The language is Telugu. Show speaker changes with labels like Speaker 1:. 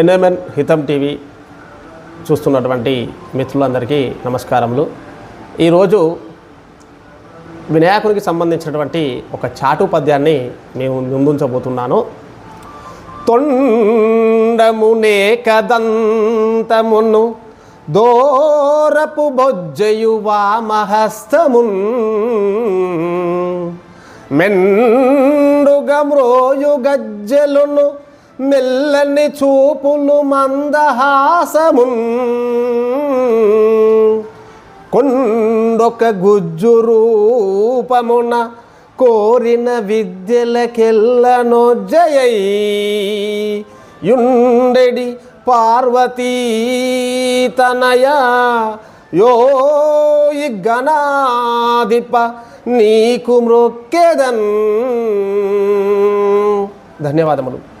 Speaker 1: ఎన్ఎంఎన్ హితం టీవీ చూస్తున్నటువంటి మిత్రులందరికీ నమస్కారములు. ఈరోజు వినాయకునికి సంబంధించినటువంటి ఒక చాటు పద్యాన్ని మేము ముందుంచబోతున్నాను తొండమునే కదంతమును దోరపు బొజ్జయు వామహస్తమున్ మెండుగమ్రోయు గజ్జలును మెల్లని చూపులు మందహాసమున్ కొండొక గుజ్జు రూపమున కోరిన విద్యలకెల్లనో జయై. యుండెడి పార్వతీ తనయ యోయి గణాధిప నీకు మ్రొక్కెదన్. ధన్యవాదములు.